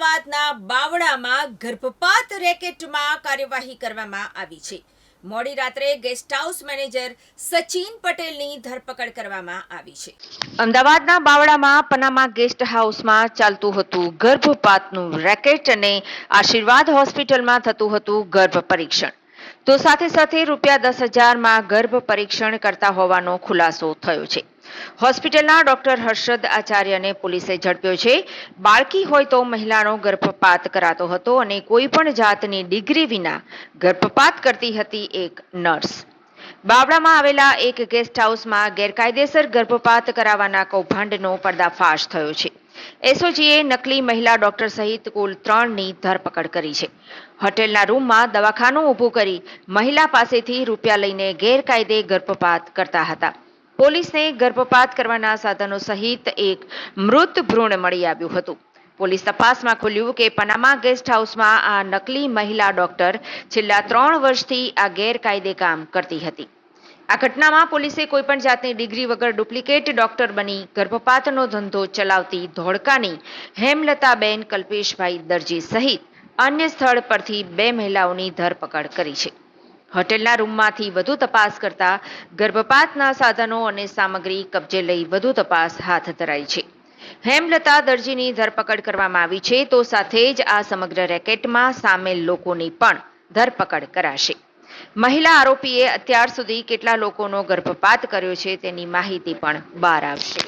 અમદાવાદના બાવળામાં ગર્ભપાત રેકેટમાં કાર્યવાહી કરવામાં આવી છે. મોડી રાત્રે ગેસ્ટ હાઉસ મેનેજર સચિન પટેલની ધરપકડ કરવામાં આવી છે. અમદાવાદના બાવળામાં પનામા ગેસ્ટ હાઉસમાં ચાલતું હતું ગર્ભપાતનું રેકેટ અને આશીર્વાદ હોસ્પિટલમાં થતું હતું ગર્ભ પરીક્ષણ. તો સાથે સાથે રૂપિયા દસ હજારમાં ગર્ભ પરીક્ષણ કરતા હોવાનો ખુલાસો થયો છે. હોસ્પિટલના ડોક્ટર હર્ષદ આચાર્યને પોલીસે ઝડપ્યો છે. બાળકી હોય તો મહિલાનો ગર્ભપાત કરાતો હતો અને કોઈ પણ જાતની ડિગ્રી વિના ગર્ભપાત કરતી હતી એક નર્સ. બાવળામાં આવેલા એક ગેસ્ટ હાઉસમાં ગેરકાયદેસર ગર્ભપાત કરાવવાના કૌભાંડનો પર્દાફાશ થયો છે. એસઓજીએ નકલી મહિલા ડોક્ટર સહિત કુલ ત્રણની ધરપકડ કરી છે. હોટેલના રૂમમાં દવાખાનું ઊભું કરી મહિલા પાસેથી રૂપિયા લઈને ગેરકાયદે ગર્ભપાત કરતા હતા. પોલીસને ગર્ભપાત કરવાના સાધનો સહિત એક મૃત ભ્રૂણ મળી આવ્યું હતું. પોલીસ તપાસમાં ખુલ્યું કે પનામા ગેસ્ટ હાઉસમાં આ નકલી મહિલા ડોક્ટર છેલ્લા ત્રણ વર્ષથી આ ગેરકાયદે કામ કરતી હતી. આ ઘટનામાં પોલીસે કોઈપણ જાતની ડિગ્રી વગર ડુપ્લિકેટ ડોક્ટર બની ગર્ભપાતનો ધંધો ચલાવતી ધોળકાની હેમલતાબેન કલ્પેશભાઈ દરજી સહિત અન્ય સ્થળ પરથી બે મહિલાઓની ધરપકડ કરી છે. હોટેલના રૂમમાંથી વધુ તપાસ કરતા ગર્ભપાતના સાધનો અને સામગ્રી કબજે લઈ વધુ તપાસ હાથ ધરાઈ છે. હેમલતા દરજીની ધરપકડ કરવામાં આવી છે તો સાથે જ આ સમગ્ર રેકેટમાં સામેલ લોકોની પણ ધરપકડ કરાશે. મહિલા આરોપીએ અત્યાર સુધી કેટલા લોકોનો ગર્ભપાત કર્યો છે તેની માહિતી પણ બહાર આવશે.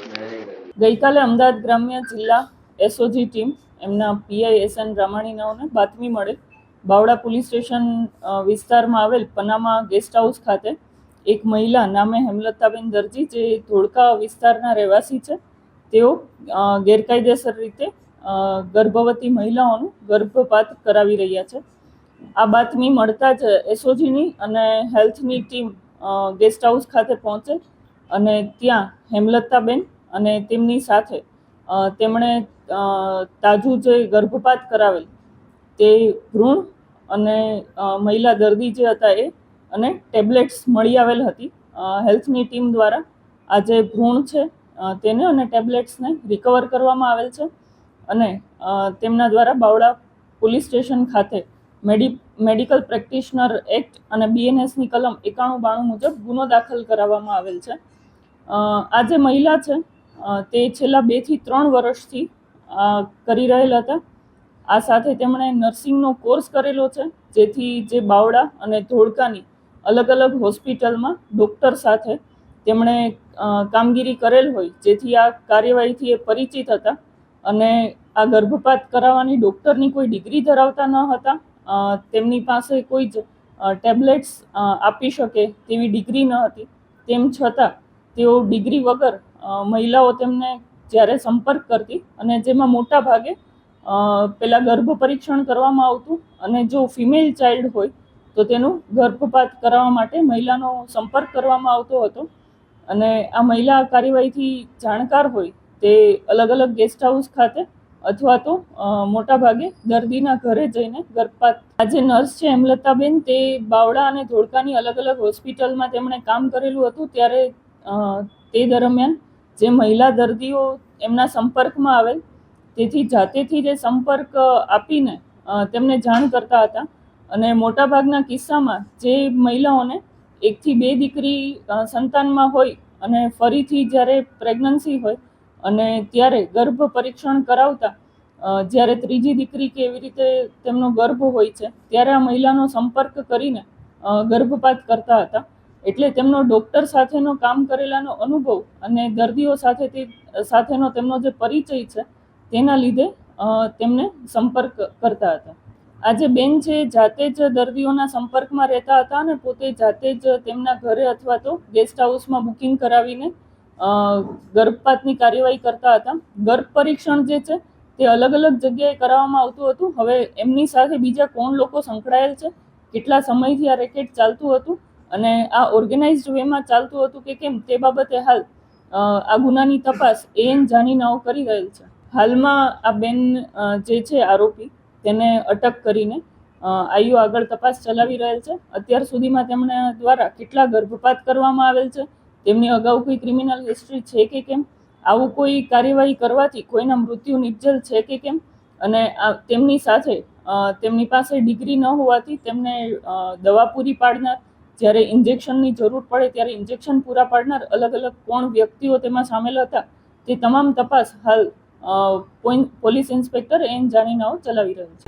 ગઈકાલે અમદાવાદ ગ્રામ્ય જિલ્લા એસઓજી ટીમ એમના પીઆઈ એસ એન રામાણીનાઓને બાતમી મળે બાવડા પોલીસ સ્ટેશન વિસ્તારમાં આવેલ પનામા ગેસ્ટ હાઉસ ખાતે એક મહિલા નામે હેમલતાબેન દરજી, જે ધોળકા વિસ્તારના રહેવાસી છે, તેઓ ગેરકાયદેસર રીતે ગર્ભવતી મહિલાઓનું ગર્ભપાત કરાવી રહ્યા છે. આ બાતમી મળતા જ એસઓજીની અને હેલ્થની ટીમ ગેસ્ટ હાઉસ ખાતે પહોંચે અને ત્યાં હેમલતાબેન અને તેમની સાથે તેમણે તાજું જે ગર્ભપાત કરાવેલ તે ભ્રૂણ અને મહિલા દર્દી જે હતા એ, અને ટેબ્લેટ્સ મળી આવેલ હતી. હેલ્થની ટીમ દ્વારા આ જે ભ્રૂણ છે તેને અને ટેબ્લેટ્સને રિકવર કરવામાં આવેલ છે. અને તેમના દ્વારા બાવળા પોલીસ સ્ટેશન ખાતે મેડિ, મેડિકલ પ્રેક્ટિશનર એક્ટ અને બીએનએસની કલમ એકાણું બાણું મુજબ ગુનો દાખલ કરાવવામાં આવેલ છે. આ જે મહિલા છે તે છેલ્લા બેથી ત્રણ વર્ષથી કરી રહેલ હતા. આ સાથે તેમણે નર્સિંગનો કોર્સ કરેલો છે, જેથી જે બાવડા અને ધોળકાની અલગ અલગ હોસ્પિટલમાં ડૉક્ટર સાથે તેમણે કામગીરી કરેલ હોય, જેથી આ કાર્યવાહીથી એ પરિચિત હતા અને આ ગર્ભપાત કરાવવાની ડૉક્ટરની કોઈ ડિગ્રી ધરાવતા ન હતા તેમની પાસે કોઈ જ ટેબ્લેટ્સ આપી શકે તેવી ડિગ્રી ન હતી. તેમ છતાં તેઓ ડિગ્રી વગર મહિલાઓ તેમને જ્યારે સંપર્ક કરતી અને જેમાં મોટા ભાગે પેલા ગર્ભ પરીક્ષણ કરવામાં આવતું અને જો ફિમેલ ચાઇલ્ડ હોય તો તેનું ગર્ભપાત કરાવવા માટે મહિલાનો સંપર્ક કરવામાં આવતો હતો. અને આ મહિલા કાર્યવાહીથી જાણકાર હોય તે અલગ અલગ ગેસ્ટ હાઉસ ખાતે અથવા તો મોટાભાગે દર્દીના ઘરે જઈને ગર્ભપાત. આ જે નર્સ છે હેમલતાબેન, તે બાવળા અને ધોળકાની અલગ અલગ હોસ્પિટલમાં તેમણે કામ કરેલું હતું ત્યારે તે દરમિયાન જે મહિલા દર્દીઓ એમના સંપર્કમાં આવેલ તેથી જાતેથી જે સંપર્ક આપીને તેમને જાણ કરતા હતા. અને મોટાભાગના કિસ્સામાં જે મહિલાઓને એકથી બે દીકરી સંતાનમાં હોય અને ફરીથી જ્યારે પ્રેગ્નન્સી હોય અને ત્યારે ગર્ભ પરીક્ષણ કરાવતા જ્યારે ત્રીજી દીકરી કે એવી રીતે તેમનો ગર્ભ હોય છે, ત્યારે આ મહિલાનો સંપર્ક કરીને ગર્ભપાત કરતા હતા. એટલે તેમનો ડૉક્ટર સાથેનો કામ કરેલાનો અનુભવ અને દર્દીઓ સાથે તે સાથેનો તેમનો જે પરિચય છે તેના લીધે તેમને સંપર્ક કરતા હતા. આજે બેન છે, જાતે જ દર્દીઓના સંપર્કમાં રહેતા હતા અને પોતે જાતે જ તેમના ઘરે અથવા તો ગેસ્ટ હાઉસમાં બુકિંગ કરાવીને ગર્ભપાતની કાર્યવાહી કરતા હતા. ગર્ભ પરીક્ષણ જે છે, તે અલગ અલગ જગ્યાએ કરાવવામાં આવતું હતું. હવે એમની સાથે બીજા કોણ લોકો સંકળાયેલ છે? કેટલા સમયથી આ રેકેટ ચાલતું હતું? અને આ ઓર્ગેનાઇઝડ વેમાં ચાલતું હતું કે કેમ? તે બાબતે હાલ આ ગુનાની તપાસ એએન જાનીનાઓ કરી રહેલ છે. હાલમાં આ બેન જે છે આરોપી, તેને અટક કરીને આઈયુ આગળ તપાસ ચલાવી રહેલ છે. અત્યાર સુધીમાં તેમણે દ્વારા કેટલા ગર્ભપાત કરવામાં આવેલ છે, તેમની અગાઉ કોઈ ક્રિમિનલ હિસ્ટ્રી છે કે કેમ, આવું કોઈ કાર્યવાહી કરવાથી કોઈના મૃત્યુ નિપજલ છે કે કેમ, અને તેમની સાથે તેમની પાસે ડિગ્રી ન હોવાથી તેમને દવા પૂરી પાડનાર, જ્યારે ઇન્જેક્શનની જરૂર પડે ત્યારે ઇન્જેક્શન પૂરા પાડનાર અલગ અલગ કોણ વ્યક્તિઓ તેમાં સામેલ હતા, તે તમામ તપાસ હાલ પોલીસ ઇન્સ્પેક્ટર એન જાનીનાઓ ચલાવી રહ્યું છે.